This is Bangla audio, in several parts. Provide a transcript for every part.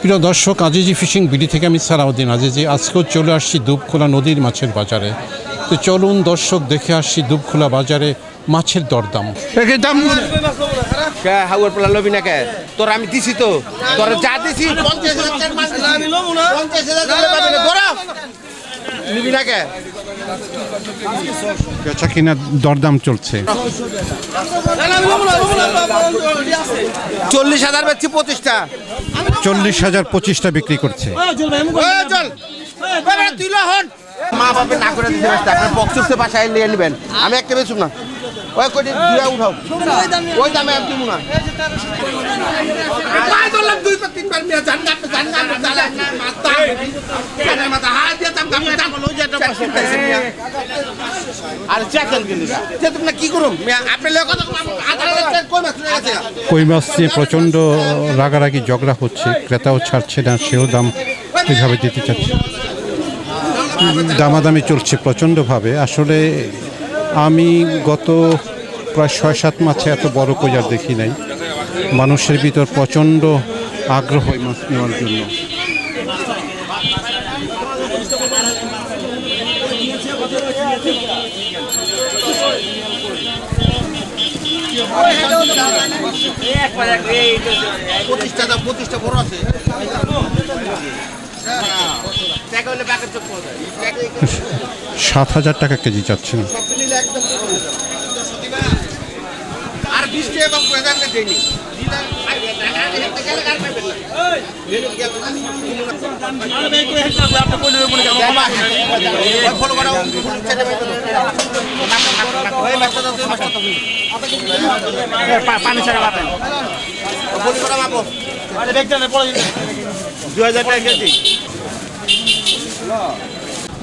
প্রিয় দর্শক আজিজি ফিশিং বিডি থেকে আমি সারাউদ্দিন আজিজি। আজকেও চলে আসছি দুবখোলা নদীর মাছের বাজারে। তো চলুন দর্শক দেখে আসছি দুবখোলা বাজারে মাছের দরদাম। দাম পোলা লবি না কে তোর আমি দিছি তো। তোর যা দিছি পঞ্চাশ হাজার। নিবি না। কে বেচা কিনা দরদাম চলছে। চল্লিশ হাজার বেচছি পঁচিশটা। চল্লিশ হাজার পঁচিশটা বিক্রি করছে। মা বাপে না করে দিতে পারছে আপনার বক্সে বাসায় নিয়ে নেবেন। আমি একটা বেচুম না। ওই কোটি দুয়া উঠাও। ওই দামে আমি দিব না। দুই পা তিন মেয়ে জান না জান না জান না মাথা আর চেকেন কিন্তু সে কি করুম আপনি লোক কথা আধার কই মাছ নিয়ে প্রচণ্ড রাগারাগি ঝগড়া হচ্ছে। ক্রেতাও ছাড়ছে না সেও দাম এইভাবে দিতে চাচ্ছে? দামাদামি চলছে প্রচণ্ডভাবে। আসলে আমি গত প্রায় ছয় সাত মাসে এত বড় কইয়ার দেখি নাই। মানুষের ভিতর প্রচণ্ড আগ্রহ মাছ নেওয়ার জন্য। দাও পঁচিশটা বড় আছে। সাত হাজার টাকা কেজি চাচ্ছেন। আর বিশ টাকা পানি ছাড়া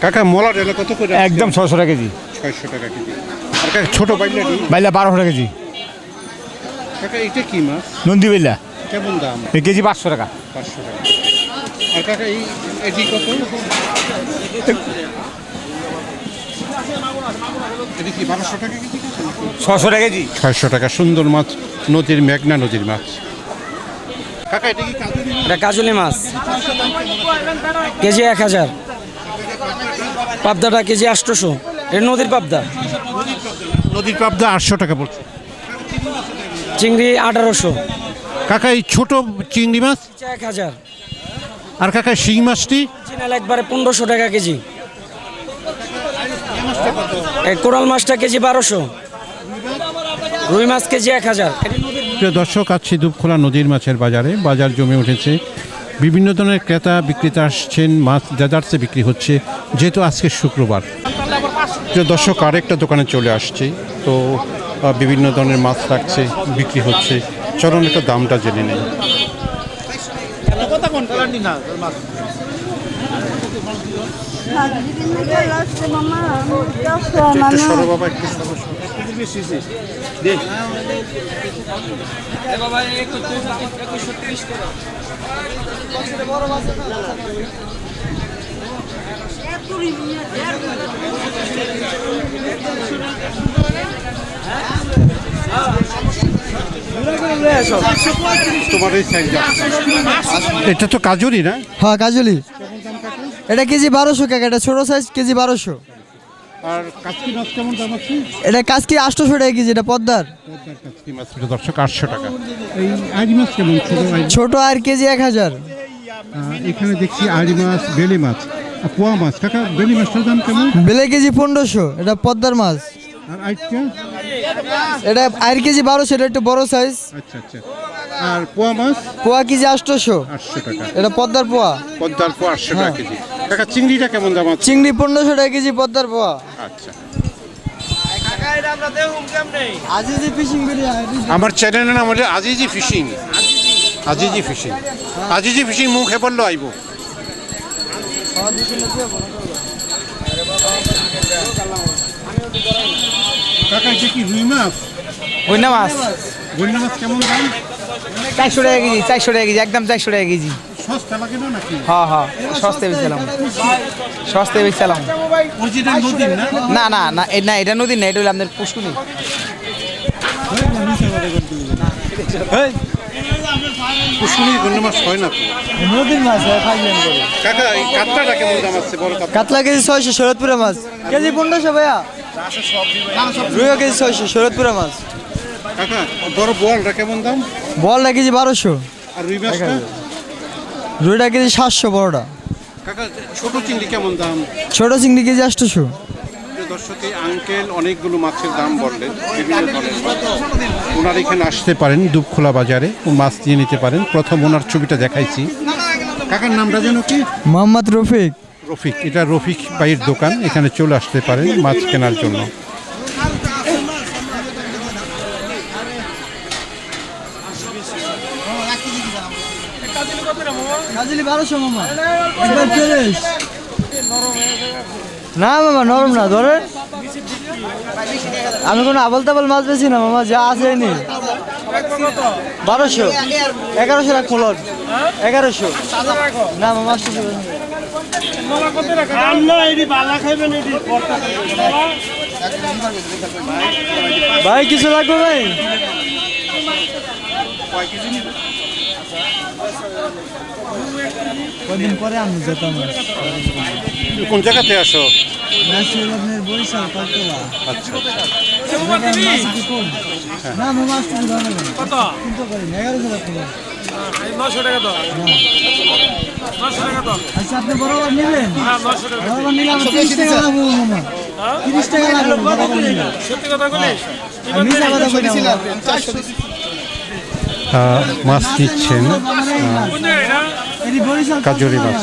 কাকা মলার এলে কত করে একদম ছশো টাকা কেজি। ছয়শো টাকা কেজি। আর কাকা ছোট বাইলা বারোশো টাকা কেজি। কাকা এটা কি মাছ? নন্দী বাইলা কেমন দাম? এই কেজি পাঁচশো টাকা। পাঁচশো টাকা। আর কাকা এই এটি কত? এটি কি বারোশো টাকা কেজি ছশো টাকা কেজি। ছয়শো টাকা সুন্দর মাছ নদীর মেঘনা নদীর মাছ। কাকা এটা কি এটা কাজলি মাছ। কেজি এক হাজার। পাবদাটা কেজি আটশোশো। এটা নদীর পাবদা। নদীর পাবদা আটশো টাকা বলছে চিংড়ি আঠারোশো। কাকা এই ছোট চিংড়ি মাছ? এক হাজার। আর কাকা শিং মাছটি? চিনাল একবারে পনেরোশো টাকা কেজি। এই কোরাল মাছটা কেজি বারোশো। রুই মাছ কেজি এক হাজার। প্রিয় দর্শক আছি দুপখোলা নদীর মাছের বাজারে বাজার জমে উঠেছে। বিভিন্ন ধরনের ক্রেতা বিক্রেতা আসছেন মাছ দেদার্সে বিক্রি হচ্ছে যেহেতু আজকে শুক্রবার। প্রিয় দর্শক আরেকটা দোকানে চলে আসছি। তো বিভিন্ন ধরনের মাছ রাখছে বিক্রি হচ্ছে। চলুন একটা দামটা জেনে নেই। একটু তোমার এই সাইজ এটা তো কাজুরি না? হ্যাঁ কাজলি এটা কেজি বারোশো কাকা এটা ছোট সাইজ কেজি বারোশো। আর কাজকি মাছ কেমন দাম আছে? এটা কাজকি আটশোশো টাকা কেজি এটা পদ্মার। মাছ দর্শক আটশো টাকা। এই আড়ি মাছ কেমন? ছোট আড়ি ছোট আর কেজি এক হাজার। আহ, এখানে দেখছি আড়ি মাছ বেলে মাছ। আর পোয়া মাছ কাকা বেলি মাছটার দাম কেমন? বেলে কেজি পনেরোশো এটা পদ্মার মাছ। আর এটা আর কেজি বারোশো এটা একটু বড় সাইজ আচ্ছা আচ্ছা। আর পোয়া মাছ? পোয়া কেজি আটশোশো। আটশো টাকা। এটা পদ্মার পোয়া। পদ্মার পোয়া আটশো টাকা কেজি। কাকা চিংড়িটা কেমন দাম আছে? চিংড়ি পনেরোশো টাকা কেজি পদ্মার পোয়া। আচ্ছা। আজিজি ফিশিং আমার চ্যানেলের নাম হলো Aziji fishing Aziji fishing Aziji fishing মুখ হে বলল আইব। কাকা এটা কি রুই মাছ বন্যা মাছ বন্যা মাছ কেমন দাম? চারশো টাকা কেজি চারশো টাকা কেজি একদম চারশো টাকা কেজি। সস্তা লাগে না নাকি? হ্যাঁ হ্যাঁ সস্তায় বেচলাম সস্তায় বেচলাম ওই যেটা না? না না না এটা নদী না এটা হলো আপনার পুষ্কুনি কাতলা কেজি ছয়শো শরৎপুরা মাছ। কেজি পনেরোশো ভাইয়া। রুইও কেজি ছয়শো শরৎপুরা মাছ। কাকা বড় বলটা কেমন দাম? বলটা কেজি বারোশো। আর রুই মাছটা? রুইটা কেজি সাতশো বড়টা। কাকা ছোট চিংড়ি কেমন দাম? ছোট চিংড়ি কেজি আটশোশো। দর্শক আঙ্কেল অনেকগুলো মাছের দাম বললেন বিভিন্ন ধরনের ওনার এখানে আসতে পারেন দুপখোলা বাজারে মাছ দিয়ে নিতে পারেন। প্রথম ওনার ছবিটা দেখাইছি। কাকার নামটা যেন কি? মোহাম্মদ রফিক। রফিক, এটা রফিক ভাইয়ের দোকান, এখানে চলে আসতে পারেন মাছ কেনার জন্য। না মামা, নরম না, ধরে। আমি কোনো আবল তাবল মাছ বেছি না মামা, যা আছে নি বারোশো, এগারোশো রাখ ফলন এগারোশো। না মামা ভাই কিছু লাগবে ভাই? কদিন পরে আমি যেতাম। কোন জায়গাতে আসো? আপনার বরিশাল কলতলা আচ্ছা না মামা আসতে কত? কিন্তু করি এগারোশো টাকা আচ্ছা আপনি বরাবর নেবেন? বরাবর নিলে আমার তিরিশ টাকা লাগবে মামা। তিরিশ টাকা লাগবে বরাবর নিলে। আমি মিথ্যা কথা কই না। মামা। মাছ দিচ্ছেন। কাজরি মাছ।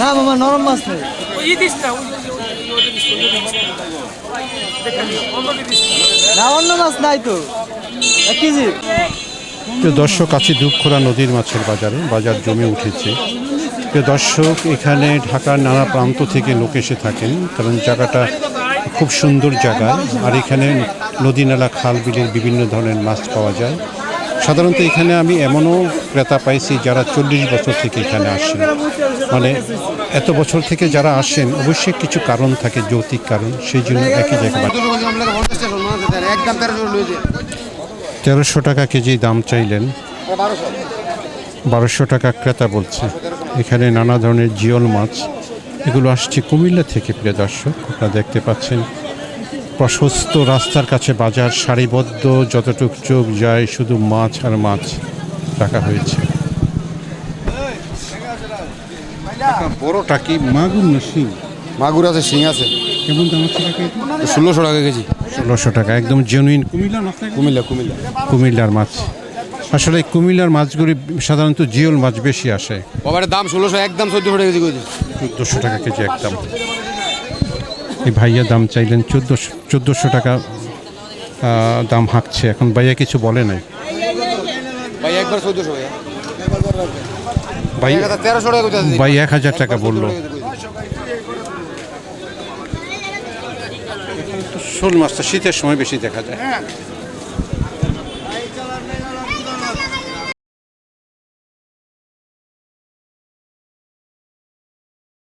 না মামা নরম মাছ নেই না অন্য মাছ নাই তো। কেজি? প্রিয় দর্শক আছে দুপখোলা নদীর মাছের বাজারে বাজার জমে উঠেছে। প্রিয় দর্শক এখানে ঢাকার নানা প্রান্ত থেকে লোক এসে থাকেন কারণ জায়গাটা খুব সুন্দর জায়গা আর এখানে নদী নালা খাল বিলের বিভিন্ন ধরনের মাছ পাওয়া যায়। সাধারণত এখানে আমি এমনও ক্রেতা পাইছি যারা চল্লিশ বছর থেকে এখানে আসেন। মানে এত বছর থেকে যারা আসেন অবশ্যই কিছু কারণ থাকে যৌতিক কারণ সেই জন্য একই জায়গায় তেরোশো টাকা কেজি দাম চাইলেন। বারোশো টাকা ক্রেতা বলছে। এখানে নানা ধরনের জিওল মাছ। এগুলো আসছে কুমিল্লা থেকে প্রিয় দর্শক আপনারা দেখতে পাচ্ছেন। প্রশস্ত রাস্তার কাছে বাজার সারিবদ্ধ যতটুক চোখ যায় শুধু মাছ আর মাছ রাখা হয়েছে। বড়টা কি? মাগুর না শিং? মাগুর আছে শিং আছে। কেমন দাম হচ্ছে ষোলোশো টাকা কেজি। ষোলোশো টাকা একদম জেনুইন কুমিল্লা কুমিল্লা। কুমিল্লা কুমিল্লার মাছ। আসলে কুমিল্লার মাছগুলি সাধারণত জিওল মাছ বেশি আসে। বাবার দাম ষোলোশো একদম চোদ্দশো টাকা কেজি চোদ্দোশো টাকা কেজি একদম। এই ভাইয়া দাম চাইলেন চোদ্দোশো চোদ্দোশো টাকা দাম হাঁকছে। এখন ভাইয়া কিছু বলে নাই। একবার চোদ্দশো ভাই এক হাজার টাকা বলল। শোল মাছটা শীতের সময় বেশি দেখা যায়।